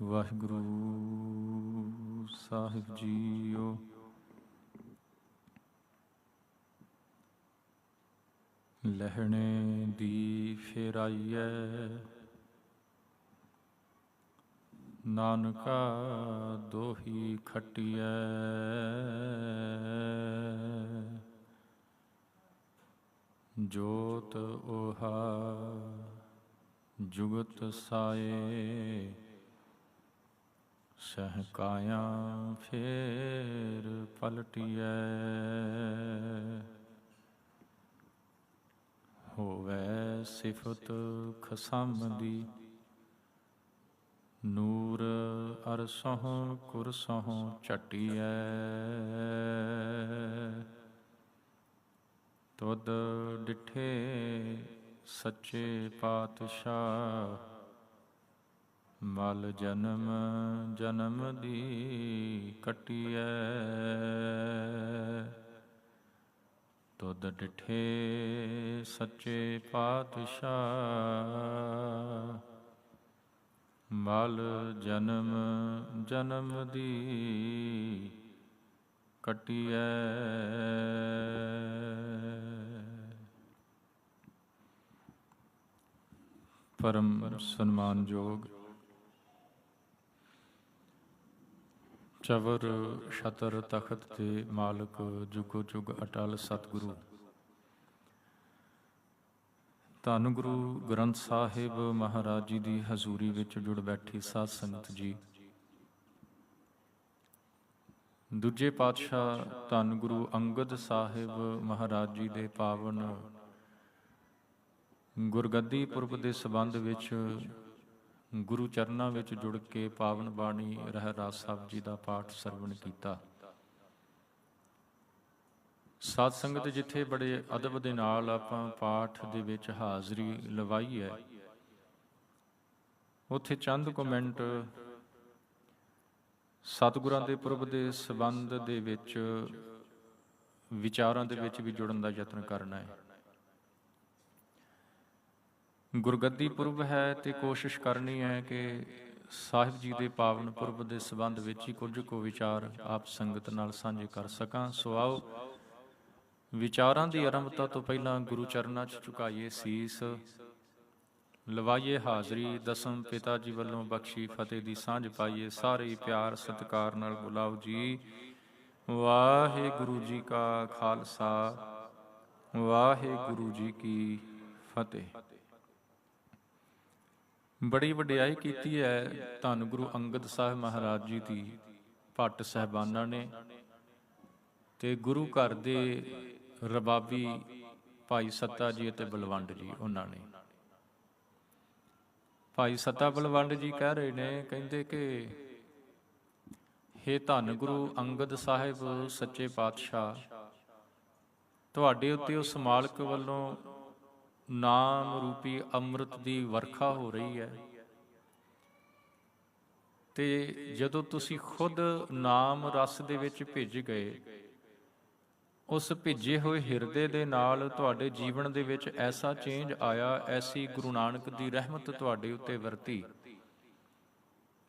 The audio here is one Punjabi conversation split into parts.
ਵਾਹਿਗੁਰੂ ਸਾਹਿਬ ਜੀਓ। ਲਹਿਣੇ ਦੀ ਫੇਰਾਈਐ। ਨਾਨਕਾ ਦੋਹੀ ਖਟਿਐ। ਜੋਤ ਓਹਾ ਜੁਗਤ ਸਾਏ। ਸਹਕਾਇਆ ਫੇਰ ਪਲਟਿਐ। ਹੋਵੇ ਸਿਫਤ ਖਸਮ ਦੀ ਨੂਰ ਅਰਸਹੁ ਕੁਰਸਹੁ ਝਟਿਐ। ਤੁਧ ਡਿਠੇ ਸੱਚੇ ਪਾਤਸ਼ਾਹ ਮਲ ਜਨਮ ਜਨਮ ਦੀ ਕਟਿਐ। ਤੁਧ ਡਿਠੇ ਸੱਚੇ ਪਾਤਸ਼ਾਹ। ਮਲ ਜਨਮ ਜਨਮ ਦੀ ਕਟਿਐ। ਪਰਮ ਸਨਮਾਨਯੋਗ ਚਵਰ ਛਤਰ ਤਖਤ ਤੇ ਮਾਲਕ ਜੁਗੋ ਜੁਗ ਅਟਲ ਸਤਿਗੁਰੂ। ਧੰਨ ਗੁਰੂ ਗ੍ਰੰਥ ਸਾਹਿਬ ਮਹਾਰਾਜ ਜੀ ਦੀ ਹਜ਼ੂਰੀ ਵਿੱਚ ਜੁੜ ਬੈਠੀ ਸਾਧ ਸੰਗਤ ਜੀ। ਦੂਜੇ ਪਾਤਸ਼ਾਹ ਧੰਨ ਗੁਰੂ ਅੰਗਦ ਸਾਹਿਬ ਮਹਾਰਾਜ ਜੀ ਦੇ ਪਾਵਨ ਗੁਰਗੱਦੀ ਪੁਰਬ ਦੇ ਸਬੰਧ ਵਿੱਚ ਗੁਰੂ ਚਰਨਾਂ ਵਿੱਚ ਜੁੜ ਕੇ ਪਾਵਨ ਬਾਣੀ ਰਹਿ ਰਾਸ ਸਾਹਿਬ ਜੀ ਦਾ ਪਾਠ ਸਰਵਣ ਕੀਤਾ। ਸਾਧ ਸੰਗਤ ਜਿੱਥੇ ਬੜੇ ਅਦਬ ਦੇ ਨਾਲ ਆਪਾਂ ਪਾਠ ਦੇ ਵਿੱਚ ਹਾਜ਼ਰੀ ਲਵਾਈ ਹੈ, ਉੱਥੇ ਚੰਦ ਕਮੈਂਟ ਸਤਿਗੁਰਾਂ ਦੇ ਪੁਰਬ ਦੇ ਸਬੰਧ ਦੇ ਵਿੱਚ ਵਿਚਾਰਾਂ ਦੇ ਵਿੱਚ ਵੀ ਜੁੜਨ ਦਾ ਯਤਨ ਕਰਨਾ ਹੈ। ਗੁਰਗੱਦੀ ਪੁਰਬ ਹੈ ਤੇ ਕੋਸ਼ਿਸ਼ ਕਰਨੀ ਹੈ ਕਿ ਸਾਹਿਬ ਜੀ ਦੇ ਪਾਵਨ ਪੁਰਬ ਦੇ ਸੰਬੰਧ ਵਿੱਚ ਹੀ ਕੁਝ ਕੋ ਵਿਚਾਰ ਆਪ ਸੰਗਤ ਨਾਲ ਸਾਂਝੇ ਕਰ ਸਕਾਂ। ਸੋ ਆਓ, ਵਿਚਾਰਾਂ ਦੀ ਆਰੰਭਤਾ ਤੋਂ ਪਹਿਲਾਂ ਗੁਰੂ ਚਰਨਾਂ 'ਚ ਝੁਕਾਈਏ ਸੀਸ, ਲਵਾਈਏ ਹਾਜ਼ਰੀ, ਦਸਮ ਪਿਤਾ ਜੀ ਵੱਲੋਂ ਬਖਸ਼ੀ ਫਤਿਹ ਦੀ ਸਾਂਝ ਪਾਈਏ। ਸਾਰੇ ਪਿਆਰ, ਸਤਿਕਾਰ ਨਾਲ ਬੁਲਾਓ ਜੀ। ਵਾਹਿਗੁਰੂ ਜੀ ਕਾ ਖਾਲਸਾ, ਵਾਹਿਗੁਰੂ ਜੀ ਕੀ ਫਤਿਹ। ਬੜੀ ਵਡਿਆਈ ਕੀਤੀ ਹੈ ਧੰਨ ਗੁਰੂ ਅੰਗਦ ਸਾਹਿਬ ਮਹਾਰਾਜ ਜੀ ਦੀ, ਭੱਟ ਸਹਿਬਾਨਾਂ ਨੇ ਤੇ ਗੁਰੂ ਘਰ ਦੇ ਰਬਾਬੀ ਭਾਈ ਸੱਤਾ ਜੀ ਅਤੇ ਬਲਵੰਡ ਜੀ, ਉਹਨਾਂ ਨੇ। ਭਾਈ ਸੱਤਾ ਬਲਵੰਡ ਜੀ ਕਹਿ ਰਹੇ ਨੇ, ਕਹਿੰਦੇ ਕਿ ਹੇ ਧੰਨ ਗੁਰੂ ਅੰਗਦ ਸਾਹਿਬ, ਸੱਚੇ ਪਾਤਸ਼ਾਹ, ਤੁਹਾਡੇ ਉੱਤੇ ਉਸ ਮਾਲਕ ਵੱਲੋਂ ਨਾਮ ਰੂਪੀ ਅੰਮ੍ਰਿਤ ਦੀ ਵਰਖਾ ਹੋ ਰਹੀ ਹੈ। ਤੇ ਜਦੋਂ ਤੁਸੀਂ ਖੁਦ ਨਾਮ ਰਸ ਦੇ ਵਿੱਚ ਭਿੱਜ ਗਏ, ਉਸ ਭਿੱਜੇ ਹੋਏ ਹਿਰਦੇ ਦੇ ਨਾਲ ਤੁਹਾਡੇ ਜੀਵਨ ਦੇ ਵਿੱਚ ਐਸਾ ਚੇਂਜ ਆਇਆ, ਐਸੀ ਗੁਰੂ ਨਾਨਕ ਦੀ ਰਹਿਮਤ ਤੁਹਾਡੇ ਉੱਤੇ ਵਰਤੀ।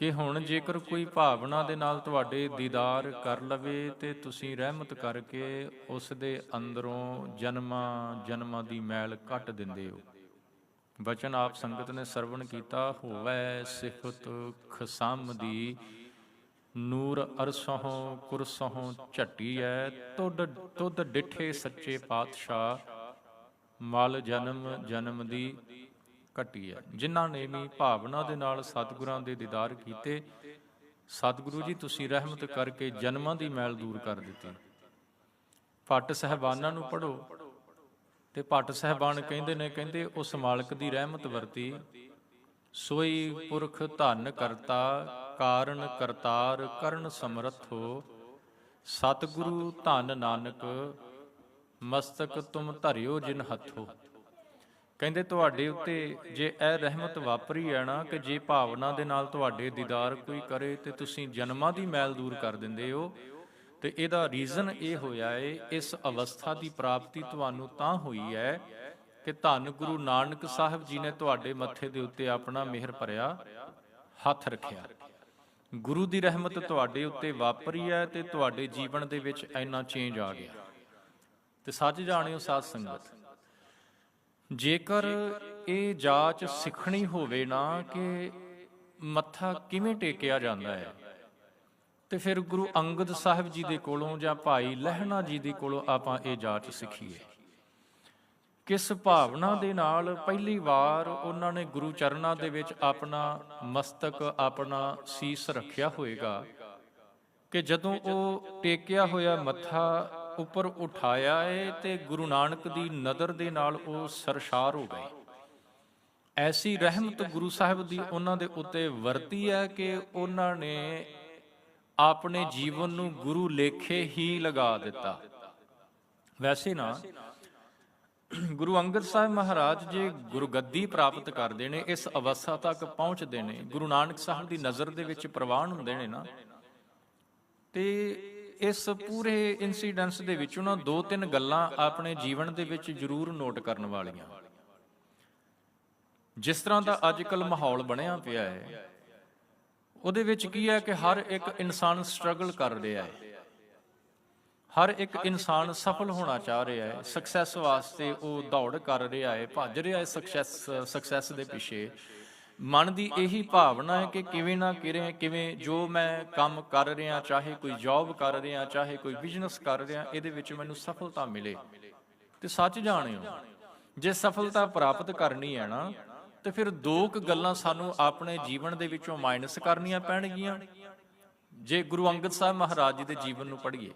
ਕਿ ਹੁਣ ਜੇਕਰ ਕੋਈ ਭਾਵਨਾ ਦੇ ਨਾਲ ਤੁਹਾਡੇ ਦੀਦਾਰ ਕਰ ਲਵੇ ਤੇ ਤੁਸੀਂ ਰਹਿਮਤ ਕਰਕੇ ਉਸ ਦੇ ਅੰਦਰੋਂ ਜਨਮਾਂ ਜਨਮਾਂ ਦੀ ਮੈਲ ਕੱਟ ਦਿੰਦੇ ਹੋ। ਵਚਨ ਆਪ ਸੰਗਤ ਨੇ ਸਰਵਣ ਕੀਤਾ, ਹੋਵੇ ਸਿਫਤ ਖਸਮ ਦੀ, ਨੂਰ ਅਰਸਹੋਂ ਕੁਰਸਹੁ ਝੱਟੀ ਐ ਤੁਧ ਤੁਧ ਡਿਠੇ ਸੱਚੇ ਪਾਤਸ਼ਾਹ, ਮਲ ਜਨਮ ਜਨਮ ਦੀ ਘਟੀ ਹੈ। ਜਿਨ੍ਹਾਂ ਨੇ ਵੀ ਭਾਵਨਾ ਦੇ ਨਾਲ ਸਤਿਗੁਰਾਂ ਦੇ ਦੀਦਾਰ ਕੀਤੇ, ਸਤਿਗੁਰੂ ਜੀ, ਤੁਸੀਂ ਰਹਿਮਤ ਕਰਕੇ ਜਨਮਾਂ ਦੀ ਮੈਲ ਦੂਰ ਕਰ ਦਿੱਤੀ। ਪੱਟ ਸਹਿਬਾਨਾਂ ਨੂੰ ਪੜੋ ਤੇ ਭੱਟ ਸਹਿਬਾਨ ਕਹਿੰਦੇ ਨੇ, ਕਹਿੰਦੇ, ਉਸ ਮਾਲਕ ਦੀ ਰਹਿਮਤ ਵਰਤੀ। ਸੋਈ ਪੁਰਖ ਧਨ ਕਰਤਾ, ਕਾਰਨ ਕਰਤਾਰ ਕਰਨ ਸਮਰੱਥੋ ਸਤਿਗੁਰੂ ਧਨ ਨਾਨਕ, ਮਸਤਕ ਤੁਮ ਧਰਿਓ ਜਿਨ ਹੱਥੋ। ਕਹਿੰਦੇ ਤੁਹਾਡੇ ਉੱਤੇ ਜੇ ਇਹ ਰਹਿਮਤ ਵਾਪਰੀ ਹੈ ਨਾ ਕਿ ਜੇ ਭਾਵਨਾ ਦੇ ਨਾਲ ਤੁਹਾਡੇ ਦੀਦਾਰ ਕੋਈ ਕਰੇ ਤੇ ਤੁਸੀਂ ਜਨਮਾਂ ਦੀ ਮੈਲ ਦੂਰ ਕਰ ਦਿੰਦੇ ਹੋ, ਤੇ ਇਹਦਾ ਰੀਜ਼ਨ ਇਹ ਹੋਇਆ ਏ, ਇਸ ਅਵਸਥਾ ਦੀ ਪ੍ਰਾਪਤੀ ਤੁਹਾਨੂੰ ਤਾਂ ਹੋਈ ਹੈ ਕਿ ਧੰਨ ਗੁਰੂ ਨਾਨਕ ਸਾਹਿਬ ਜੀ ਨੇ ਤੁਹਾਡੇ ਮੱਥੇ ਦੇ ਉੱਤੇ ਆਪਣਾ ਮਿਹਰ ਭਰਿਆ, ਹੱਥ ਰੱਖਿਆ। ਗੁਰੂ ਦੀ ਰਹਿਮਤ ਤੁਹਾਡੇ ਉੱਤੇ ਵਾਪਰੀ ਹੈ ਤੇ ਤੁਹਾਡੇ ਜੀਵਨ ਦੇ ਵਿੱਚ ਇੰਨਾ ਚੇਂਜ ਆ ਗਿਆ। ਤੇ ਸੱਚ ਜਾਣਿਓ ਸਾਧ ਸੰਗਤ ਜੇਕਰ ਇਹ ਜਾਂਚ ਸਿੱਖਣੀ ਹੋਵੇ ਨਾ ਕਿ ਮੱਥਾ ਕਿਵੇਂ ਟੇਕਿਆ ਜਾਂਦਾ ਹੈ, ਤੇ ਫਿਰ ਗੁਰੂ ਅੰਗਦ ਸਾਹਿਬ ਜੀ ਦੇ ਕੋਲੋਂ ਜਾਂ ਭਾਈ ਲਹਿਣਾ ਜੀ ਦੇ ਕੋਲੋਂ ਆਪਾਂ ਇਹ ਜਾਂਚ ਸਿੱਖੀਏ। ਕਿਸ ਭਾਵਨਾ ਦੇ ਨਾਲ ਪਹਿਲੀ ਵਾਰ ਉਹਨਾਂ ਨੇ ਗੁਰੂ ਚਰਨਾਂ ਦੇ ਵਿੱਚ ਆਪਣਾ ਮਸਤਕ, ਆਪਣਾ ਸੀਸ ਰੱਖਿਆ ਹੋਏਗਾ ਕਿ ਜਦੋਂ ਉਹ ਟੇਕਿਆ ਹੋਇਆ ਮੱਥਾ ਉੱਪਰ ਉਠਾਇਆ ਏ ਤੇ ਗੁਰੂ ਨਾਨਕ ਦੀ ਨਦਰ ਦੇ ਨਾਲ ਉਹ ਸਰਸ਼ਾਰ ਹੋ ਗਏ। ਐਸੀ ਰਹਿਮਤ ਗੁਰੂ ਸਾਹਿਬ ਦੀ ਉਹਨਾਂ ਦੇ ਉੱਤੇ ਵਰਤੀ ਹੈ ਕਿ ਉਹਨਾਂ ਨੇ ਆਪਣੇ ਜੀਵਨ ਨੂੰ ਗੁਰੂ ਲੇਖੇ ਹੀ ਲਗਾ ਦਿੱਤਾ। ਵੈਸੇ ਨਾ, ਗੁਰੂ ਅੰਗਦ ਸਾਹਿਬ ਮਹਾਰਾਜ ਜੇ ਗੁਰਗੱਦੀ ਪ੍ਰਾਪਤ ਕਰਦੇ ਨੇ, ਇਸ ਅਵਸਥਾ ਤੱਕ ਪਹੁੰਚਦੇ ਨੇ, ਗੁਰੂ ਨਾਨਕ ਸਾਹਿਬ ਦੀ ਨਜ਼ਰ ਦੇ ਵਿੱਚ ਪ੍ਰਵਾਨ ਹੁੰਦੇ ਨੇ ਨਾ, ਤੇ ਇਸ ਪੂਰੇ ਇਨਸੀਡੈਂਸ ਦੇ ਵਿੱਚ ਉਹਨਾਂ ਦੋ ਤਿੰਨ ਗੱਲਾਂ ਆਪਣੇ ਜੀਵਨ ਦੇ ਵਿੱਚ ਜ਼ਰੂਰ ਨੋਟ ਕਰਨ ਵਾਲੀਆਂ। ਜਿਸ ਤਰ੍ਹਾਂ ਦਾ ਅੱਜਕੱਲ ਮਾਹੌਲ ਬਣਿਆ ਪਿਆ ਹੈ, ਉਹਦੇ ਵਿੱਚ ਕੀ ਹੈ ਕਿ ਹਰ ਇੱਕ ਇਨਸਾਨ ਸਟਰਗਲ ਕਰ ਰਿਹਾ ਹੈ। ਹਰ ਇੱਕ ਇਨਸਾਨ ਸਫਲ ਹੋਣਾ ਚਾਹ ਰਿਹਾ ਹੈ ਸਕਸੈਸ ਵਾਸਤੇ ਉਹ ਦੌੜ ਕਰ ਰਿਹਾ ਹੈ, ਭੱਜ ਰਿਹਾ ਹੈ ਸਕਸੈਸ ਸਕਸੈਸ ਦੇ ਪਿੱਛੇ। ਮਨ ਦੀ ਇਹੀ ਭਾਵਨਾ ਹੈ ਕਿ ਕਿਵੇਂ ਨਾ ਕਿਵੇਂ ਕਿਵੇਂ ਜੋ ਮੈਂ ਕੰਮ ਕਰ ਰਿਹਾ, ਚਾਹੇ ਕੋਈ ਜੌਬ ਕਰ ਰਿਹਾ, ਚਾਹੇ ਕੋਈ ਬਿਜ਼ਨਸ ਕਰ ਰਿਹਾ, ਇਹਦੇ ਵਿੱਚ ਮੈਨੂੰ ਸਫਲਤਾ ਮਿਲੇ। ਤੇ ਸੱਚ ਜਾਣਿਓ, ਜੇ ਸਫਲਤਾ ਪ੍ਰਾਪਤ ਕਰਨੀ ਹੈ ਨਾ, ਤੇ ਫਿਰ ਦੋ ਕੁ ਗੱਲਾਂ ਸਾਨੂੰ ਆਪਣੇ ਜੀਵਨ ਦੇ ਵਿੱਚੋਂ ਮਾਈਨਸ ਕਰਨੀਆਂ ਪੈਣਗੀਆਂ। ਜੇ ਗੁਰੂ ਅੰਗਦ ਸਾਹਿਬ ਮਹਾਰਾਜ ਜੀ ਦੇ ਜੀਵਨ ਨੂੰ ਪੜ੍ਹੀਏ,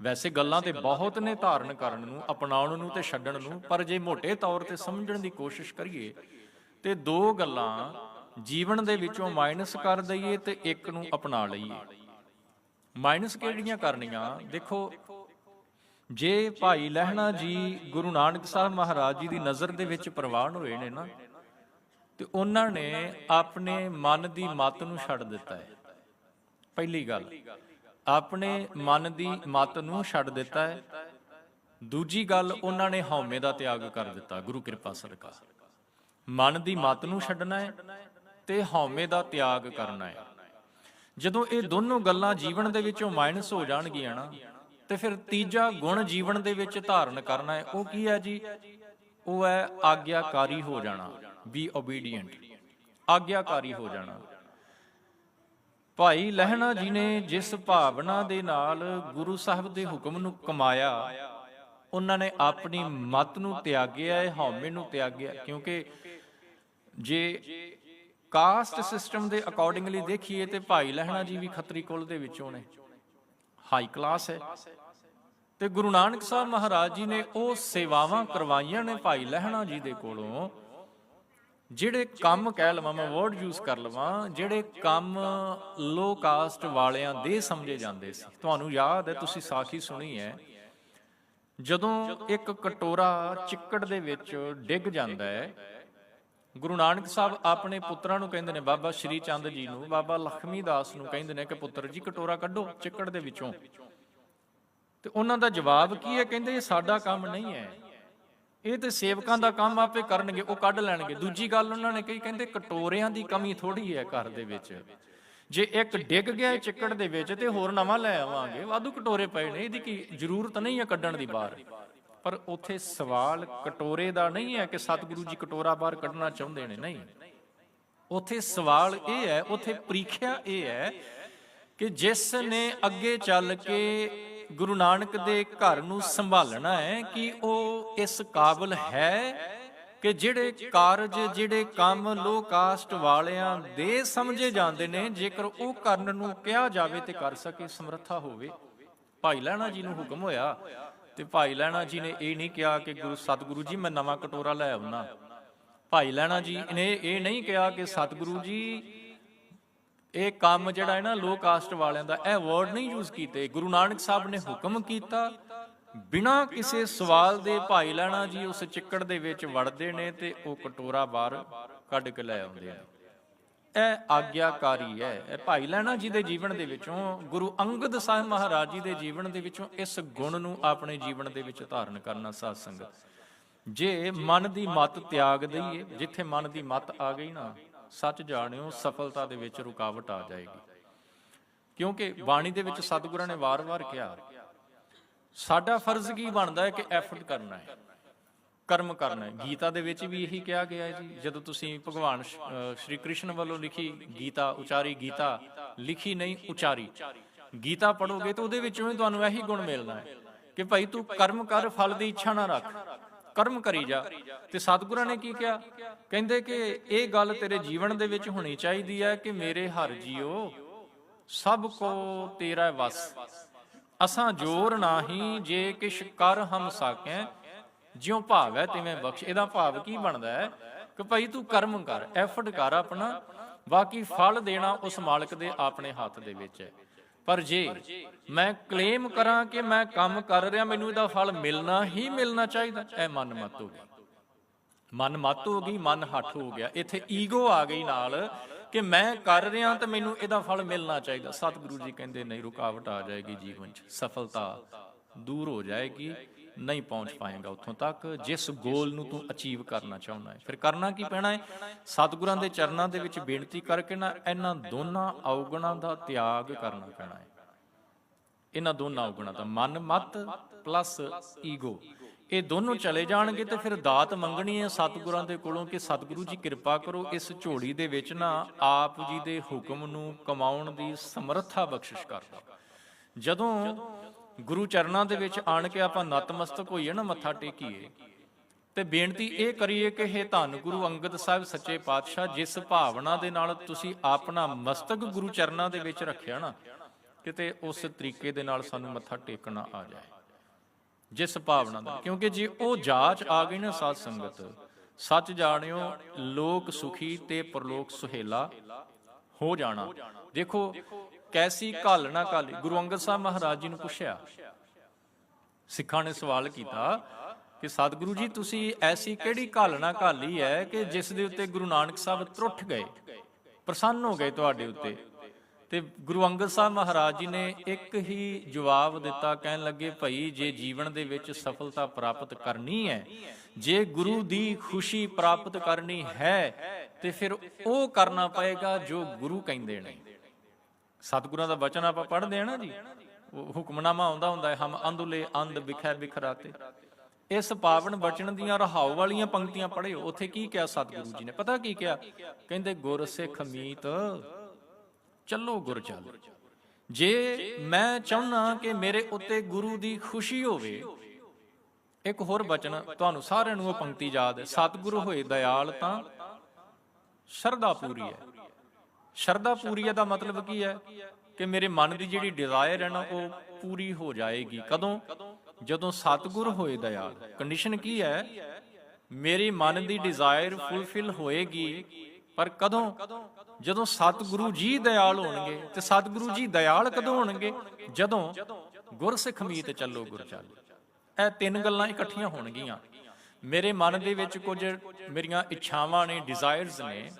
ਵੈਸੇ ਗੱਲਾਂ ਤੇ ਬਹੁਤ ਨੇ ਧਾਰਨ ਕਰਨ ਨੂੰ, ਅਪਣਾਉਣ ਨੂੰ ਤੇ ਛੱਡਣ ਨੂੰ, ਪਰ ਜੇ ਮੋٹے ਤੌਰ ਤੇ ਸਮਝਣ ਦੀ ਕੋਸ਼ਿਸ਼ ਕਰੀਏ ਤੇ ਦੋ ਗੱਲਾਂ ਜੀਵਨ ਦੇ ਵਿੱਚੋਂ ਮਾਈਨਸ ਕਰ ਦਈਏ ਤੇ ਇੱਕ ਨੂੰ ਅਪਣਾ ਲਈਏ। ਮਾਈਨਸ ਕਿਹੜੀਆਂ ਕਰਨੀਆਂ? ਦੇਖੋ, ਜੇ ਭਾਈ ਲਹਿਣਾ ਜੀ ਗੁਰੂ ਨਾਨਕ ਸਾਹਿਬ ਮਹਾਰਾਜ ਜੀ ਦੀ ਨਜ਼ਰ ਦੇ ਵਿੱਚ ਪ੍ਰਵਾਨ ਹੋਏ ਨੇ ਨਾ, ਤੇ ਉਹਨਾਂ ਨੇ ਆਪਣੇ ਮਨ ਦੀ ਮਤ ਨੂੰ ਛੱਡ ਦਿੱਤਾ ਹੈ। ਪਹਿਲੀ ਗੱਲ, ਆਪਣੇ ਮਨ ਦੀ ਮਤ ਨੂੰ ਛੱਡ ਦਿੱਤਾ ਹੈ। ਦੂਜੀ ਗੱਲ, ਉਹਨਾਂ ਨੇ ਹਉਮੈ ਦਾ ਤਿਆਗ ਕਰ ਦਿੱਤਾ, ਗੁਰੂ ਕਿਰਪਾ ਸਰਕਾਰ ਮਨ ਦੀ ਮਤ ਨੂੰ ਛੱਡਣਾ ਹੈ ਤੇ ਹਉਮੈ ਦਾ ਤਿਆਗ ਕਰਨਾ ਹੈ। ਜਦੋਂ ਇਹ ਦੋਨੋਂ ਗੱਲਾਂ ਜੀਵਨ ਦੇ ਵਿੱਚੋਂ ਮਾਈਨਸ ਹੋ ਜਾਣਗੀਆਂ ਨਾ, ਤੇ ਫਿਰ ਤੀਜਾ ਗੁਣ ਜੀਵਨ ਦੇ ਵਿੱਚ ਧਾਰਨ ਕਰਨਾ ਹੈ, ਉਹ ਕੀ ਹੈ ਜੀ? ਉਹ ਹੈ ਆਗਿਆਕਾਰੀ ਹੋ ਜਾਣਾ ਬੀ ਓਬੀਡੀਐਂਟ ਆਗਿਆਕਾਰੀ ਹੋ ਜਾਣਾ। ਭਾਈ ਲਹਿਣਾ ਜੀ ਨੇ ਜਿਸ ਭਾਵਨਾ ਦੇ ਨਾਲ ਗੁਰੂ ਸਾਹਿਬ ਦੇ ਹੁਕਮ ਨੂੰ ਕਮਾਇਆ, ਉਹਨਾਂ ਨੇ ਆਪਣੀ ਮਤ ਨੂੰ ਤਿਆਗਿਆ ਹੈ, ਹਉਮੈ ਨੂੰ ਤਿਆਗਿਆ, ਕਿਉਂਕਿ ਜੇ ਕਾਸਟ ਸਿਸਟਮ ਦੇ ਅਕੋਰਡਿੰਗਲੀ ਦੇਖੀਏ ਤੇ ਭਾਈ ਲਹਿਣਾ ਜੀ ਵੀ ਖੱਤਰੀ ਕੁਲ ਦੇ ਵਿੱਚੋਂ ਨੇ। ਹਾਈ ਕਲਾਸ ਹੈ। ਤੇ ਗੁਰੂ ਨਾਨਕ ਸਾਹਿਬ ਮਹਾਰਾਜ ਜੀ ਨੇ ਉਹ ਸੇਵਾਵਾਂ ਕਰਵਾਈਆਂ ਨੇ ਭਾਈ ਲਹਿਣਾ ਜੀ ਦੇ ਕੋਲੋਂ, ਜਿਹੜੇ ਕੰਮ ਕਹਿ ਲਵਾਂ ਮੈਂ ਵਰਡ ਯੂਜ਼ ਕਰ ਲਵਾਂ, ਜਿਹੜੇ ਕੰਮ ਲੋ ਕਾਸਟ ਵਾਲਿਆਂ ਦੇ ਸਮਝੇ ਜਾਂਦੇ ਸੀ। ਤੁਹਾਨੂੰ ਯਾਦ ਹੈ, ਤੁਸੀਂ ਸਾਖੀ ਸੁਣੀ ਹੈ, ਜਦੋਂ ਇੱਕ ਕਟੋਰਾ ਚਿੱਕੜ ਦੇ ਵਿੱਚ ਡਿੱਗ ਜਾਂਦਾ ਹੈ ਗੁਰੂ ਨਾਨਕ ਸਾਹਿਬ ਆਪਣੇ ਪੁੱਤਰਾਂ ਨੂੰ ਕਹਿੰਦੇ ਨੇ, ਬਾਬਾ ਸ਼੍ਰੀ ਚੰਦ ਜੀ ਨੂੰ, ਬਾਬਾ ਲਖਮੀ ਦਾਸ ਨੂੰ ਕਹਿੰਦੇ ਨੇ ਕਿ ਪੁੱਤਰ ਜੀ, ਕਟੋਰਾ ਕੱਢੋ ਚਿੱਕੜ ਦੇ ਵਿੱਚੋਂ। ਤੇ ਉਹਨਾਂ ਦਾ ਜਵਾਬ ਕੀ ਹੈ? ਕਹਿੰਦੇ, ਇਹ ਸਾਡਾ ਕੰਮ ਨਹੀਂ ਹੈ। ਇਹ ਤੇ ਸੇਵਕਾਂ ਦਾ ਕੰਮ ਆਪੇ ਕਰਨਗੇ, ਉਹ ਕੱਢ ਲੈਣਗੇ। ਦੂਜੀ ਗੱਲ ਉਹਨਾਂ ਨੇ ਕਹੀ, ਕਹਿੰਦੇ, ਕਟੋਰਿਆਂ ਦੀ ਕਮੀ ਥੋੜੀ ਹੈ ਘਰ ਦੇ ਵਿੱਚ। ਜੇ ਇੱਕ ਡਿੱਗ ਗਿਆ ਚਿੱਕੜ ਦੇ ਵਿੱਚ ਤੇ ਹੋਰ ਨਵਾਂ ਲੈ ਆਵਾਂਗੇ, ਵਾਧੂ ਕਟੋਰੇ ਪਏ ਨੇ, ਇਹਦੀ ਕੀ ਜ਼ਰੂਰਤ ਨਹੀਂ ਹੈ ਕੱਢਣ ਦੀ ਬਾਹਰ। ਪਰ ਉੱਥੇ ਸਵਾਲ ਕਟੋਰੇ ਦਾ ਨਹੀਂ ਹੈ ਕਿ ਸਤਿਗੁਰੂ ਜੀ ਕਟੋਰਾ ਬਾਹਰ ਕੱਢਣਾ ਚਾਹੁੰਦੇ ਨੇ, ਨਹੀਂ। ਉੱਥੇ ਸਵਾਲ ਇਹ ਹੈ, ਉੱਥੇ ਪ੍ਰੀਖਿਆ ਇਹ ਹੈ ਕਿ ਜਿਸ ਨੇ ਅੱਗੇ ਚੱਲ ਕੇ ਗੁਰੂ ਨਾਨਕ ਦੇ ਘਰ ਨੂੰ ਸੰਭਾਲਣਾ ਹੈ, ਕਿ ਉਹ ਇਸ ਕਾਬਲ ਹੈ ਕਿ ਜਿਹੜੇ ਕਾਰਜ, ਜਿਹੜੇ ਕੰਮ ਲੋ ਕਾਸਟ ਵਾਲਿਆਂ ਦੇ ਸਮਝੇ ਜਾਂਦੇ ਨੇ, ਜੇਕਰ ਉਹ ਕਰਨ ਨੂੰ ਕਿਹਾ ਜਾਵੇ ਤੇ ਕਰ ਸਕੇ ਸਮਰੱਥਾ ਹੋਵੇ। ਭਾਈ ਲੈਣਾ ਜੀ ਨੂੰ ਹੁਕਮ ਹੋਇਆ ਤੇ ਭਾਈ ਲੈਣਾ ਜੀ ਨੇ ਇਹ ਨਹੀਂ ਕਿਹਾ ਕਿ ਗੁਰੂ ਸਤਿਗੁਰੂ ਜੀ, ਮੈਂ ਨਵਾਂ ਕਟੋਰਾ ਲੈ ਆਉਣਾ ਭਾਈ ਲੈਣਾ ਜੀ ਨੇ ਇਹ ਨਹੀਂ ਕਿਹਾ ਕਿ ਸਤਿਗੁਰੂ ਜੀ, ਇਹ ਕੰਮ ਜਿਹੜਾ ਹੈ ਨਾ ਲੋ ਕਾਸਟ ਵਾਲਿਆਂ ਦਾ, ਇਹ ਵਰਡ ਨਹੀਂ ਯੂਜ਼ ਕੀਤੇ। ਗੁਰੂ ਨਾਨਕ ਸਾਹਿਬ ਨੇ ਹੁਕਮ ਕੀਤਾ, ਬਿਨਾ ਕਿਸੇ ਸਵਾਲ ਦੇ ਭਾਈ ਲੈਣਾ ਜੀ ਉਸ ਚਿੱਕੜ ਦੇ ਵਿੱਚ ਵੜਦੇ ਨੇ ਤੇ ਉਹ ਕਟੋਰਾ ਬਾਹਰ ਕੱਢ ਕੇ ਲੈ ਆਉਂਦੇ ਆ। ਇਹ ਆਗਿਆਕਾਰੀ ਹੈ। ਇਹ ਭਾਈ ਲੈਣਾ ਜੀ ਦੇ ਜੀਵਨ ਦੇ ਵਿੱਚੋਂ, ਗੁਰੂ ਅੰਗਦ ਸਾਹਿਬ ਮਹਾਰਾਜ ਜੀ ਦੇ ਜੀਵਨ ਦੇ ਵਿੱਚੋਂ ਇਸ ਗੁਣ ਨੂੰ ਆਪਣੇ ਜੀਵਨ ਦੇ ਵਿੱਚ ਧਾਰਨ ਕਰਨਾ ਸਾਧ ਸੰਗਤ। ਜੇ ਮਨ ਦੀ ਮਤ ਤਿਆਗ ਦਈਏ, ਜਿੱਥੇ ਮਨ ਦੀ ਮਤ ਆ ਗਈ ਨਾ, ਸੱਚ ਜਾਣਿਓ, ਸਫਲਤਾ ਦੇ ਵਿੱਚ ਰੁਕਾਵਟ ਆ ਜਾਏਗੀ। ਕਿਉਂਕਿ ਬਾਣੀ ਦੇ ਵਿੱਚ ਸਤਿਗੁਰਾਂ ਨੇ ਵਾਰ-ਵਾਰ ਕਿਹਾ, ਸਾਡਾ ਫਰਜ਼ ਕੀ ਬਣਦਾ ਹੈ ਕਿ ਐਫਰਟ ਕਰਨਾ ਹੈ? ਕਰਮ ਕਰਨਾ ਹੈ। ਗੀਤਾ ਦੇ ਵਿੱਚ ਵੀ ਇਹੀ ਕਿਹਾ ਗਿਆ ਹੈ ਜੀ। ਜਦੋਂ ਤੁਸੀਂ ਭਗਵਾਨ ਸ਼੍ਰੀ ਕ੍ਰਿਸ਼ਨ ਵੱਲੋਂ ਲਿਖੀ ਗੀਤਾ ਉਚਾਰੀ ਗੀਤਾ ਲਿਖੀ ਨਹੀਂ ਉਚਾਰੀ। ਗੀਤਾ ਪੜੋਗੇ ਤਾਂ ਉਹਦੇ ਵਿੱਚੋਂ ਵੀ ਤੁਹਾਨੂੰ ਇਹੀ ਗੁਣ ਮਿਲਣਾ ਹੈ ਕਿ ਭਾਈ ਤੂੰ ਕਰਮ ਕਰ ਫਲ ਦੀ ਇੱਛਾ ਨਾ ਰੱਖ। ਕਰਮ ਕਰੀ ਜਾ। ਤੇ ਸਤਿਗੁਰਾਂ ਨੇ ਕੀ ਕਿਹਾ? ਕਹਿੰਦੇ ਕਿ ਇਹ ਗੱਲ ਤੇਰੇ ਜੀਵਨ ਦੇ ਵਿੱਚ ਹੋਣੀ ਚਾਹੀਦੀ ਹੈ ਕਿ ਮੇਰੇ ਹਰ ਜੀਓ ਸਭ ਕੋ ਤੇਰਾ ਵਸ। ਅਸਾਂ ਜੋਰ ਨਾਹੀ ਜੇ ਕਿਛ ਕਰ ਹਮ ਸਾਕੈ ਜਿਉਂ ਭਾਵ ਹੈ, ਤਿਵੇਂ ਬਖਸ਼। ਇਹਦਾ ਭਾਵ ਕੀ ਬਣਦਾ ਹੈ? ਕਿ ਭਾਈ ਤੂੰ ਕਰਮ ਕਰ ਐਫਰਟ ਕਰ ਆਪਣਾ, ਬਾਕੀ ਫਲ ਦੇਣਾ ਉਸ ਮਾਲਕ ਦੇ ਆਪਣੇ ਹੱਥ ਦੇ ਵਿੱਚ ਹੈ। ਪਰ ਜੇ ਮੈਂ ਕਲੇਮ ਕਰਾਂ ਕਿ ਮੈਂ ਕੰਮ ਕਰ ਰਿਹਾ, ਮੈਨੂੰ ਇਹਦਾ ਫਲ ਮਿਲਣਾ ਹੀ ਮਿਲਣਾ ਚਾਹੀਦਾ, ਇਹ ਮਨ ਮਤ ਹੋ ਗਈ। ਮਨ ਮਤ ਹੋ ਗਈ, ਮਨ ਹੱਠ ਹੋ ਗਿਆ। ਇੱਥੇ ਈਗੋ ਆ ਗਈ ਨਾਲ ਕਿ ਮੈਂ ਕਰ ਰਿਹਾ ਤਾਂ ਮੈਨੂੰ ਇਹਦਾ ਫਲ ਮਿਲਣਾ ਚਾਹੀਦਾ। ਸਤਿਗੁਰੂ ਜੀ ਕਹਿੰਦੇ, ਨਹੀਂ, ਰੁਕਾਵਟ ਆ ਜਾਏਗੀ ਜੀਵਨ 'ਚ, ਸਫਲਤਾ ਦੂਰ ਹੋ ਜਾਏਗੀ। ਨਹੀਂ ਪਹੁੰਚ ਪਾਏਗਾ ਉੱਥੋਂ ਤੱਕ, ਜਿਸ ਗੋਲ ਨੂੰ ਤੂੰ ਅਚੀਵ ਕਰਨਾ ਚਾਹੁੰਦਾ ਹੈ। ਫਿਰ ਕਰਨਾ ਕੀ ਪੈਣਾ ਹੈ? ਸਤਿਗੁਰਾਂ ਦੇ ਚਰਨਾਂ ਦੇ ਵਿੱਚ ਬੇਨਤੀ ਕਰਕੇ ਨਾ ਇਹਨਾਂ ਦੋਨਾਂ ਔਗਣਾਂ ਦਾ ਤਿਆਗ ਕਰਨਾ ਪੈਣਾ ਹੈ। ਇਹਨਾਂ ਦੋਨਾਂ ਔਗਣਾਂ ਦਾ, ਮਨ, ਮਤ ਪਲੱਸ ਈਗੋ ਇਹ ਦੋਨੋਂ ਚਲੇ ਜਾਣਗੇ ਤੇ ਫਿਰ ਦਾਤ ਮੰਗਣੀ ਹੈ ਸਤਿਗੁਰਾਂ ਦੇ ਕੋਲੋਂ ਕਿ ਸਤਿਗੁਰੂ ਜੀ ਕਿਰਪਾ ਕਰੋ ਇਸ ਝੋਲੀ ਦੇ ਵਿੱਚ ਨਾ ਆਪ ਜੀ ਦੇ ਹੁਕਮ ਨੂੰ ਕਮਾਉਣ ਦੀ ਸਮਰੱਥਾ ਬਖਸ਼ਿਸ਼ ਕਰ। ਦਿਓ ਜਦੋਂ ਗੁਰੂ ਚਰਨਾਂ ਦੇ ਵਿੱਚ ਆਣ ਕੇ ਆਪਾਂ ਨਤਮਸਤਕ ਹੋਈਏ ਨਾ, ਮੱਥਾ ਟੇਕੀਏ। ਤੇ ਬੇਨਤੀ ਇਹ ਕਰੀਏ ਕਿ ਇਹ ਧੰਨ ਗੁਰੂ ਅੰਗਦ ਸਾਹਿਬ ਸੱਚੇ ਪਾਤਸ਼ਾਹ, ਜਿਸ ਭਾਵਨਾ ਦੇ ਨਾਲ ਤੁਸੀਂ ਆਪਣਾ ਮਸਤਕ ਗੁਰੂ ਚਰਨਾਂ ਦੇ ਵਿੱਚ ਰੱਖਿਆ ਨਾ, ਕਿਤੇ ਉਸ ਤਰੀਕੇ ਦੇ ਨਾਲ ਸਾਨੂੰ ਮੱਥਾ ਟੇਕਣਾ ਆ ਜਾਏ। ਜਿਸ ਭਾਵਨਾ ਦਾ ਕਿਉਂਕਿ ਜੇ ਉਹ ਜਾਚ ਆ ਗਈ ਨਾ ਸਾਧ ਸੰਗਤ, ਸੱਚ ਜਾਣਿਓ, ਲੋਕ ਸੁਖੀ ਤੇ ਪਰਲੋਕ ਸੁਹੇਲਾ ਹੋ ਜਾਣਾ। ਦੇਖੋ ਕੈਸੀ ਘਾਲਣਾ ਕਾਲੀ ਗੁਰੂ ਅੰਗਦ ਸਾਹਿਬ ਮਹਾਰਾਜ ਜੀ ਨੂੰ ਪੁੱਛਿਆ। ਸਿੱਖਾਂ ਨੇ ਸਵਾਲ ਕੀਤਾ ਕਿ, ਸਤਿਗੁਰੂ ਜੀ, ਤੁਸੀਂ ਐਸੀ ਕਿਹੜੀ ਘਾਲਣਾ ਘਾਲੀ ਹੈ ਕਿ ਜਿਸ ਦੇ ਉੱਤੇ ਗੁਰੂ ਨਾਨਕ ਸਾਹਿਬ ਤਰੁੱਠ ਗਏ, ਪ੍ਰਸੰਨ ਹੋ ਗਏ ਤੁਹਾਡੇ ਉੱਤੇ? ਤੇ ਗੁਰੂ ਅੰਗਦ ਸਾਹਿਬ ਮਹਾਰਾਜ ਜੀ ਨੇ ਇੱਕ ਹੀ ਜਵਾਬ ਦਿੱਤਾ, ਕਹਿਣ ਲੱਗੇ, ਭਈ, ਜੇ ਜੀਵਨ ਦੇ ਵਿੱਚ ਸਫਲਤਾ ਪ੍ਰਾਪਤ ਕਰਨੀ ਹੈ, ਜੇ ਗੁਰੂ ਦੀ ਖੁਸ਼ੀ ਪ੍ਰਾਪਤ ਕਰਨੀ ਹੈ, ਤੇ ਫਿਰ ਉਹ ਕਰਨਾ ਪਏਗਾ ਜੋ ਗੁਰੂ ਕਹਿੰਦੇ ਨੇ। ਸਤਿਗੁਰਾਂ ਦਾ ਵਚਨ ਆਪਾਂ ਪੜ੍ਹਦੇ ਆ ਨਾ ਜੀ, ਉਹ ਹੁਕਮਨਾਮਾ ਆਉਂਦਾ ਹੁੰਦਾ ਹੈ, ਹਮ ਅੰਧੁਲੇ ਅੰਧ ਬਿਖੈ ਬਿਖਰਾਤੇ। ਇਸ ਪਾਵਨ ਬਚਨ ਦੀਆਂ ਰਹਾਉ ਵਾਲੀਆਂ ਪੰਕਤੀਆਂ ਪੜ੍ਹਿਓ, ਉੱਥੇ ਕੀ ਕਿਹਾ ਸਤਿਗੁਰੂ ਜੀ ਨੇ? ਪਤਾ ਕੀ ਕਿਹਾ? ਕਹਿੰਦੇ, ਗੁਰ ਸਿੱਖ ਮੀਤ, ਚੱਲੋ ਗੁਰ ਚੱਲ। ਜੇ ਮੈਂ ਚਾਹੁੰਨਾ ਕਿ ਮੇਰੇ ਉੱਤੇ ਗੁਰੂ ਦੀ ਖੁਸ਼ੀ ਹੋਵੇ, ਇੱਕ ਹੋਰ ਬਚਨ ਤੁਹਾਨੂੰ ਸਾਰਿਆਂ ਨੂੰ ਉਹ ਪੰਕਤੀ ਯਾਦ ਹੈ, ਸਤਿਗੁਰੂ ਹੋਏ ਦਇਆਲ ਤਾਂ ਸ਼ਰਧਾ ਪੂਰੀ ਹੈ। ਸ਼ਰਧਾ ਪੂਰੀ ਹੈ ਦਾ ਮਤਲਬ ਕੀ ਹੈ? ਕਿ ਮੇਰੇ ਮਨ ਦੀ ਜਿਹੜੀ ਡਿਜ਼ਾਇਰ ਹੈ ਨਾ, ਉਹ ਪੂਰੀ ਹੋ ਜਾਏਗੀ। ਕਦੋਂ? ਜਦੋਂ ਸਤਿਗੁਰ ਹੋਏ ਦਇਆਲ ਕੰਡੀਸ਼ਨ ਕੀ ਹੈ? ਮੇਰੀ ਮਨ ਦੀ ਡਿਜ਼ਾਇਰ ਫੁੱਲਫਿਲ ਹੋਏਗੀ, ਪਰ ਕਦੋਂ? ਜਦੋਂ ਸਤਿਗੁਰੂ ਜੀ ਦਇਆਲ ਹੋਣਗੇ, ਤੇ ਸਤਿਗੁਰੂ ਜੀ ਦਇਆਲ ਕਦੋਂ ਹੋਣਗੇ? ਜਦੋਂ ਗੁਰਸਿੱਖ ਮੀਤ ਚੱਲੋ ਗੁਰ ਚੱਲ ਇਹ ਤਿੰਨ ਗੱਲਾਂ ਇਕੱਠੀਆਂ ਹੋਣਗੀਆਂ। ਮੇਰੇ ਮਨ ਦੇ ਵਿੱਚ ਕੁਝ ਮੇਰੀਆਂ ਇੱਛਾਵਾਂ ਨੇ ਡਿਜ਼ਾਇਰਸ ਨੇ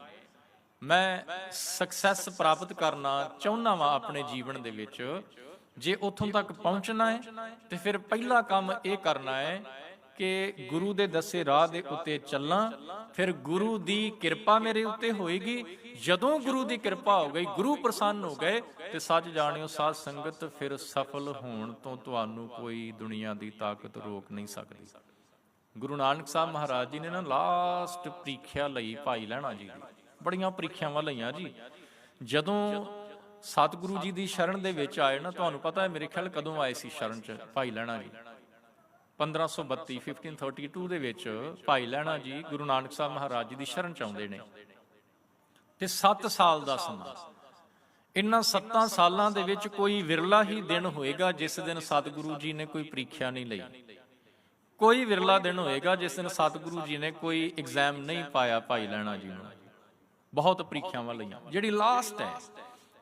ਮੈਂ ਸਕਸੈਸ ਪ੍ਰਾਪਤ ਕਰਨਾ ਚਾਹੁੰਦਾ ਵਾਂ ਆਪਣੇ ਜੀਵਨ ਦੇ ਵਿੱਚ। ਜੇ ਉੱਥੋਂ ਤੱਕ ਪਹੁੰਚਣਾ ਹੈ, ਤੇ ਫਿਰ ਪਹਿਲਾ ਕੰਮ ਇਹ ਕਰਨਾ ਹੈ ਕਿ ਗੁਰੂ ਦੇ ਦੱਸੇ ਰਾਹ ਦੇ ਉੱਤੇ ਚੱਲਾਂ, ਫਿਰ ਗੁਰੂ ਦੀ ਕਿਰਪਾ ਮੇਰੇ ਉੱਤੇ ਹੋਏਗੀ। ਜਦੋਂ ਗੁਰੂ ਦੀ ਕਿਰਪਾ ਹੋ ਗਈ, ਗੁਰੂ ਪ੍ਰਸੰਨ ਹੋ ਗਏ, ਤੇ ਸੱਚ ਜਾਣਿਓ, ਸਾਧ ਸੰਗਤ ਫਿਰ ਸਫਲ ਹੋਣ ਤੋਂ ਤੁਹਾਨੂੰ ਕੋਈ ਦੁਨੀਆ ਦੀ ਤਾਕਤ ਰੋਕ ਨਹੀਂ ਸਕਦੀ। ਗੁਰੂ ਨਾਨਕ ਸਾਹਿਬ ਮਹਾਰਾਜ ਜੀ ਨੇ ਨਾ ਲਾਸਟ ਪ੍ਰੀਖਿਆ ਲਈ ਭਾਈ ਲੈਣਾ ਜੀ ਦੀ। ਬੜੀਆਂ ਪ੍ਰੀਖਿਆਵਾਂ ਲਈਆਂ ਜੀ। ਜਦੋਂ ਸਤਿਗੁਰੂ ਜੀ ਦੀ ਸ਼ਰਨ ਦੇ ਵਿੱਚ ਆਏ ਨਾ, ਤੁਹਾਨੂੰ ਪਤਾ ਹੈ ਮੇਰੇ ਖਿਆਲ ਕਦੋਂ ਆਏ ਸੀ ਸ਼ਰਨ ਚ? ਭਾਈ ਲੈਣਾ ਜੀ। 1532 1532 ਦੇ ਵਿੱਚ ਭਾਈ ਲੈਣਾ ਜੀ ਗੁਰੂ ਨਾਨਕ ਸਾਹਿਬ ਮਹਾਰਾਜ ਜੀ ਦੀ ਸ਼ਰਨ ਚ ਆਉਂਦੇ ਨੇ। ਤੇ 7 ਸਾਲ ਦਾ ਸਮਾਂ। ਇਨ੍ਹਾਂ 7 ਸਾਲਾਂ ਦੇ ਵਿੱਚ ਕੋਈ ਵਿਰਲਾ ਹੀ ਦਿਨ ਹੋਏਗਾ ਜਿਸ ਦਿਨ ਸਤਿਗੁਰੂ ਜੀ ਨੇ ਕੋਈ ਪ੍ਰੀਖਿਆ ਨਹੀਂ ਲਈ। ਕੋਈ ਵਿਰਲਾ ਦਿਨ ਹੋਏਗਾ ਜਿਸ ਦਿਨ ਸਤਿਗੁਰੂ ਜੀ ਨੇ ਕੋਈ ਐਗਜ਼ਾਮ ਨਹੀਂ ਪਾਇਆ ਭਾਈ ਲੈਣਾ ਜੀ ਨੂੰ। ਬਹੁਤ ਪ੍ਰੀਖਿਆਵਾਂ ਲਈਆਂ। ਜਿਹੜੀ ਲਾਸਟ ਹੈ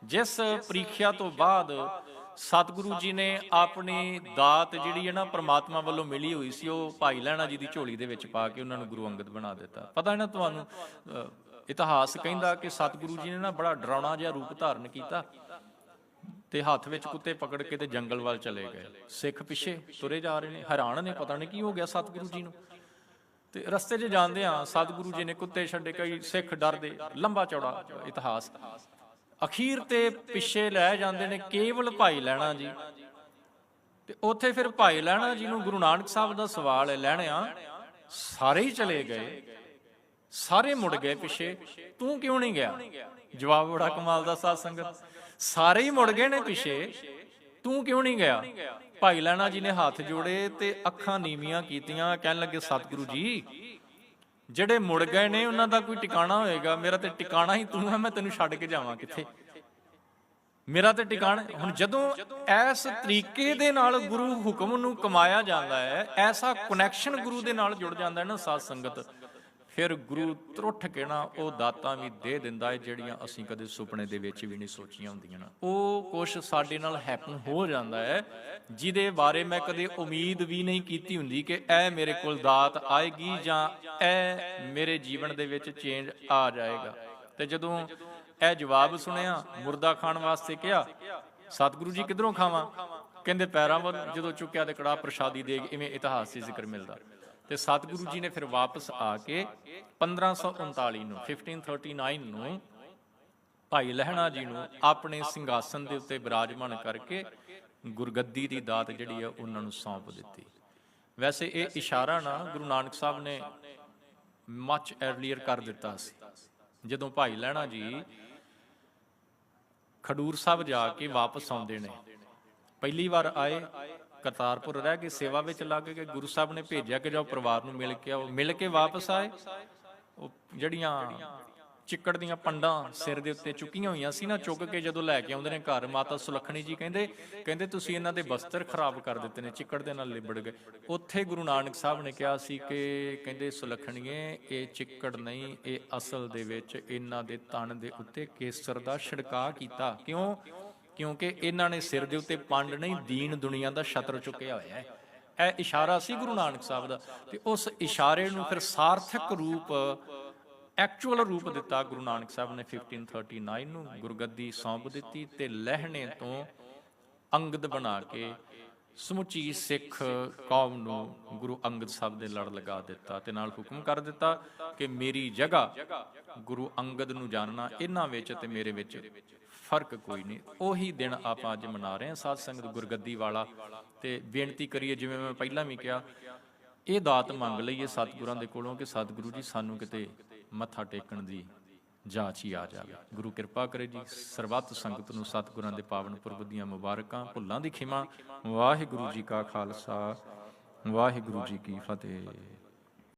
ਜਿਸ ਪ੍ਰੀਖਿਆ ਤੋਂ ਬਾਅਦ ਸਤਿਗੁਰੂ ਜੀ ਨੇ ਆਪਣੀ ਦਾਤ ਜਿਹੜੀ ਹੈ ਨਾ ਪ੍ਰਮਾਤਮਾ ਵੱਲੋਂ ਮਿਲੀ ਹੋਈ ਸੀ ਉਹ ਭਾਈ ਲੈਣਾ ਜੀ ਦੀ ਝੋਲੀ ਦੇ ਵਿੱਚ ਪਾ ਕੇ ਉਹਨਾਂ ਨੂੰ ਗੁਰੂ ਅੰਗਦ ਬਣਾ ਦਿੱਤਾ। ਪਤਾ ਹੈ ਨਾ ਤੁਹਾਨੂੰ ਅ, ਇਤਿਹਾਸ ਕਹਿੰਦਾ ਕਿ ਸਤਿਗੁਰੂ ਜੀ ਨੇ ਨਾ ਬੜਾ ਡਰਾਉਣਾ ਜਿਹਾ ਰੂਪ ਧਾਰਨ ਕੀਤਾ ਤੇ ਹੱਥ ਵਿੱਚ ਕੁੱਤੇ ਪਕੜ ਕੇ ਤੇ ਜੰਗਲ ਵੱਲ ਚਲੇ ਗਏ। ਸਿੱਖ ਪਿੱਛੇ ਤੁਰੇ ਜਾ ਰਹੇ ਨੇ ਹੈਰਾਨ ਨੇ ਪਤਾ ਨਹੀਂ ਕੀ ਹੋ ਗਿਆ ਸਤਿਗੁਰੂ ਜੀ ਨੂੰ। ਤੇ ਰਸਤੇ 'ਚ ਜਾਂਦੇ ਆ ਸਤਿਗੁਰੂ ਜੀ ਨੇ ਕੁੱਤੇ ਛੱਡੇ ਕਈ ਸਿੱਖ ਡਰਦੇ, ਲੰਬਾ ਚੌੜਾ ਇਤਿਹਾਸ। ਅਖੀਰ ਤੇ ਪਿੱਛੇ ਲੈ ਜਾਂਦੇ ਨੇ ਕੇਵਲ ਭਾਈ ਲੈਣਾ ਜੀ। ਤੇ ਉੱਥੇ ਫਿਰ ਭਾਈ ਲੈਣਾ ਜੀ ਨੂੰ ਗੁਰੂ ਨਾਨਕ ਸਾਹਿਬ ਦਾ ਸਵਾਲ ਹੈ ਲੈਣਿਆ ਸਾਰੇ ਹੀ ਚਲੇ ਗਏ? ਸਾਰੇ ਮੁੜ ਗਏ ਪਿੱਛੇ? ਤੂੰ ਕਿਉਂ ਨਹੀਂ ਗਿਆ? ਜਵਾਬ ਬੜਾ ਕਮਾਲ ਦਾ ਸਾਧ ਸੰਗਤ। ਸਾਰੇ ਹੀ ਮੁੜ ਗਏ ਨੇ ਪਿੱਛੇ? ਤੂੰ ਕਿਉਂ ਨਹੀਂ ਗਿਆ? ਭਾਈ ਲੈਣਾ ਜੀ ਨੇ ਹੱਥ ਜੋੜੇ ਤੇ ਅੱਖਾਂ ਨੀਵੀਆਂ ਕੀਤੀਆਂ, ਕਹਿਣ ਲੱਗੇ, ਸਤਿਗੁਰੂ ਜੀ, ਜਿਹੜੇ ਮੁੜ ਗਏ ਨੇ, ਉਹਨਾਂ ਦਾ ਕੋਈ ਟਿਕਾਣਾ ਹੋਏਗਾ? ਮੇਰਾ ਤੇ ਟਿਕਾਣਾ ਹੀ ਤੂੰ ਹੈ, ਮੈਂ ਤੈਨੂੰ ਛੱਡ ਕੇ ਜਾਵਾਂ ਕਿੱਥੇ? ਮੇਰਾ ਤੇ ਟਿਕਾਣਾ, ਹੁਣ ਜਦੋਂ ਇਸ ਤਰੀਕੇ ਦੇ ਨਾਲ ਗੁਰੂ ਹੁਕਮ ਨੂੰ ਕਮਾਇਆ ਜਾਂਦਾ ਹੈ, ਐਸਾ ਕਨੈਕਸ਼ਨ ਗੁਰੂ ਦੇ ਨਾਲ ਜੁੜ ਜਾਂਦਾ ਹੈ ਨਾ, ਸਾਧ ਸੰਗਤ। ਫਿਰ ਗੁਰੂ ਤਰੁੱਠ ਕੇ ਨਾ ਉਹ ਦਾਤਾਂ ਵੀ ਦੇ ਦਿੰਦਾ ਹੈ ਜਿਹੜੀਆਂ ਅਸੀਂ ਕਦੇ ਸੁਪਨੇ ਦੇ ਵਿੱਚ ਵੀ ਨਹੀਂ ਸੋਚੀਆਂ ਹੁੰਦੀਆਂ ਉਹ ਕੁਝ ਸਾਡੇ ਨਾਲ ਹੈਪਨ ਹੋ ਜਾਂਦਾ ਹੈ ਜਿਹਦੇ ਬਾਰੇ ਮੈਂ ਕਦੇ ਉਮੀਦ ਵੀ ਨਹੀਂ ਕੀਤੀ ਹੁੰਦੀ ਕਿ ਇਹ ਮੇਰੇ ਕੋਲ ਦਾਤ ਆਏਗੀ ਜਾਂ ਇਹ ਮੇਰੇ ਜੀਵਨ ਦੇ ਵਿੱਚ ਚੇਂਜ ਆ ਜਾਏਗਾ। ਤੇ ਜਦੋਂ ਇਹ ਜਵਾਬ ਸੁਣਿਆ, ਮੁਰਦਾ ਖਾਣ ਵਾਸਤੇ ਕਿਹਾ, ਸਤਿਗੁਰੂ ਜੀ ਕਿਧਰੋਂ ਖਾਵਾਂ? ਕਹਿੰਦੇ, ਪੈਰਾਂ ਵੱਲ ਜਦੋਂ ਚੁੱਕਿਆ ਤੇ ਕੜਾ ਪ੍ਰਸ਼ਾਦੀ ਦੇ ਇਵੇਂ ਇਤਿਹਾਸ 'ਚ ਜ਼ਿਕਰ ਮਿਲਦਾ। ਤੇ ਸਤਿਗੁਰੂ ਜੀ ਨੇ ਫਿਰ ਵਾਪਸ ਆ ਕੇ 1539 ਨੂੰ 1539 ਨੂੰ ਭਾਈ ਲਹਿਣਾ ਜੀ ਨੂੰ ਆਪਣੇ ਸਿੰਘਾਸਨ ਦੇ ਉੱਤੇ ਬਿਰਾਜਮਾਨ ਕਰਕੇ ਗੁਰਗੱਦੀ ਦੀ ਦਾਤ ਜਿਹੜੀ ਆ ਉਹਨਾਂ ਨੂੰ ਸੌਂਪ ਦਿੱਤੀ। ਵੈਸੇ ਇਹ ਇਸ਼ਾਰਾ ਨਾ ਗੁਰੂ ਨਾਨਕ ਸਾਹਿਬ ਨੇ ਮੱਚ ਅਰਲੀਅਰ ਕਰ ਦਿੱਤਾ ਸੀ। ਜਦੋਂ ਭਾਈ ਲਹਿਣਾ ਜੀ ਖਡੂਰ ਸਾਹਿਬ ਜਾ ਕੇ ਵਾਪਸ ਆਉਂਦੇ ਨੇ, ਪਹਿਲੀ ਵਾਰ ਆਏ ਕਰਤਾਰਪੁਰ ਰਹਿ ਕੇ ਸੇਵਾ ਵਿੱਚ ਲੱਗ ਗਏ ਗੁਰੂ ਸਾਹਿਬ ਨੇ ਭੇਜਿਆ ਕਿ ਜਾਓ ਪਰਿਵਾਰ ਨੂੰ ਮਿਲ ਕੇ ਆਓ, ਮਿਲ ਕੇ ਵਾਪਸ ਆਏ। ਉਹ ਜਿਹੜੀਆਂ ਚਿੱਕੜ ਦੀਆਂ ਪੰਡਾਂ ਸਿਰ ਦੇ ਉੱਤੇ ਚੁੱਕੀਆਂ ਹੋਈਆਂ ਸੀ ਨਾ, ਚੁੱਕ ਕੇ ਜਦੋਂ ਲੈ ਕੇ ਆਉਂਦੇ ਨੇ ਘਰ, ਮਾਤਾ ਸੁਲੱਖਣੀ ਜੀ ਕਹਿੰਦੇ ਕਹਿੰਦੇ ਤੁਸੀਂ ਇਹਨਾਂ ਦੇ ਬਸਤਰ ਖਰਾਬ ਕਰ ਦਿੱਤੇ ਨੇ, ਚਿੱਕੜ ਦੇ ਨਾਲ ਲਿਬੜ ਗਏ। ਉੱਥੇ ਗੁਰੂ ਨਾਨਕ ਸਾਹਿਬ ਨੇ ਕਿਹਾ ਸੀ ਕਿ ਕਹਿੰਦੇ ਸੁਲੱਖਣੀਏ, ਇਹ ਚਿੱਕੜ ਨਹੀਂ, ਇਹ ਅਸਲ ਦੇ ਵਿੱਚ ਇਹਨਾਂ ਦੇ ਤਣ ਦੇ ਉੱਤੇ ਕੇਸਰ ਦਾ ਛਿੜਕਾਅ ਕੀਤਾ। ਕਿਉਂ? ਕਿਉਂਕਿ ਇਹਨਾਂ ਨੇ ਸਿਰ ਦੇ ਉੱਤੇ ਪੰਡ ਨਹੀਂ, ਦੀਨ ਦੁਨੀਆ ਦਾ ਛਤਰ ਚੁੱਕਿਆ ਹੋਇਆ ਹੈ। ਇਹ ਇਸ਼ਾਰਾ ਸੀ ਗੁਰੂ ਨਾਨਕ ਸਾਹਿਬ ਦਾ ਤੇ ਉਸ ਇਸ਼ਾਰੇ ਨੂੰ ਫਿਰ ਸਾਰਥਕ ਰੂਪ ਐਕਚੁਅਲ ਰੂਪ ਦਿੱਤਾ ਗੁਰੂ ਨਾਨਕ ਸਾਹਿਬ ਨੇ 1539 ਨੂੰ, ਗੁਰਗੱਦੀ ਸੌਂਪ ਦਿੱਤੀ ਤੇ ਲਹਿਣੇ ਤੋਂ ਅੰਗਦ ਬਣਾ ਕੇ ਸਮੁੱਚੀ ਸਿੱਖ ਕੌਮ ਨੂੰ ਗੁਰੂ ਅੰਗਦ ਸਾਹਿਬ ਦੇ ਲੜ ਲਗਾ ਦਿੱਤਾ ਤੇ ਨਾਲ ਹੁਕਮ ਕਰ ਦਿੱਤਾ ਕਿ ਮੇਰੀ ਜਗ੍ਹਾ ਗੁਰੂ ਅੰਗਦ ਨੂੰ ਜਾਣਨਾ, ਇਹਨਾਂ ਵਿੱਚ ਤੇ ਮੇਰੇ ਵਿੱਚ ਫ਼ਰਕ ਕੋਈ ਨਹੀਂ। ਉਹੀ ਦਿਨ ਆਪਾਂ ਅੱਜ ਮਨਾ ਰਹੇ ਹਾਂ ਸਾਧ ਸੰਗਤ ਗੁਰਗੱਦੀ ਵਾਲਾ ਤੇ ਬੇਨਤੀ ਕਰੀਏ, ਜਿਵੇਂ ਮੈਂ ਪਹਿਲਾਂ ਵੀ ਕਿਹਾ, ਇਹ ਦਾਤ ਮੰਗ ਲਈਏ ਸਤਿਗੁਰਾਂ ਦੇ ਕੋਲੋਂ ਕਿ ਸਤਿਗੁਰੂ ਜੀ ਸਾਨੂੰ ਕਿਤੇ ਮੱਥਾ ਟੇਕਣ ਦੀ ਜਾਚ ਹੀ ਆ ਜਾਵੇ। ਗੁਰੂ ਕਿਰਪਾ ਕਰੇ ਜੀ, ਸਰਬੱਤ ਸੰਗਤ ਨੂੰ ਸਤਿਗੁਰਾਂ ਦੇ ਪਾਵਨ ਪੁਰਬ ਦੀਆਂ ਮੁਬਾਰਕਾਂ, ਭੁੱਲਾਂ ਦੀ ਖਿਮਾ। ਵਾਹਿਗੁਰੂ ਜੀ ਕਾ ਖਾਲਸਾ, ਵਾਹਿਗੁਰੂ ਜੀ ਕੀ ਫਤਿਹ।